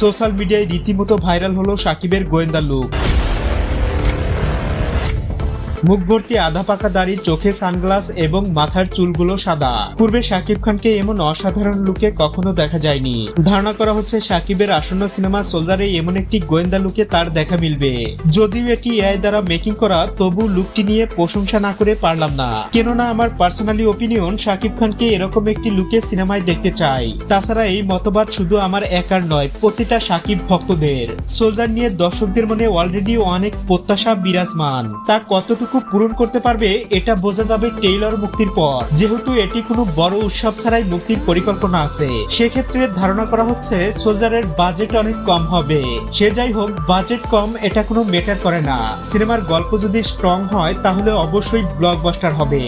Social মিডিয়ায় রীতিমতো viral হলো সাকিবের গোয়েন্দা লুক। মুখ ভর্তি আধা পাকা দাড়ি, চোখে সানগ্লাস এবং মাথার চুলগুলো সাদা। পূর্বে শাকিব খানকে এমন অসাধারণ লুকে কখনো দেখা যায়নি। ধারণা করা হচ্ছে শাকিবের আসন্ন সিনেমা সোলজারে এমন একটি গোয়েন্দা লুকে তার দেখা মিলবে। যদিও এটি এআই দ্বারা মেকিং করা, তবু লুকটি নিয়ে প্রশংসা না করে পারলাম না। কেননা আমার পার্সোনালি ওপিনিয়ন শাকিব খানকে এরকম একটি লুকে সিনেমায় দেখতে চাই। তাছাড়া এই মতবাদ শুধু আমার একার নয়, প্রতিটা শাকিব ভক্তদের। সোলজার নিয়ে দর্শকদের মনে অলরেডি অনেক প্রত্যাশা বিরাজমান। তা কতটুকু পূরণ করতে পারবে, এটা বোঝা যাবে টেইলর মুক্তির পর। যেহেতু এটি কোনো বড় উৎসব ছাড়াই মুক্তির পরিকল্পনা আছে, সেক্ষেত্রে ধারণা করা হচ্ছে সোলজারের বাজেট অনেক কম হবে। সে যাই হোক, বাজেট কম এটা কোনো মেটার করে না। সিনেমার গল্প যদি স্ট্রং হয়, তাহলে অবশ্যই ব্লকবাস্টার হবে।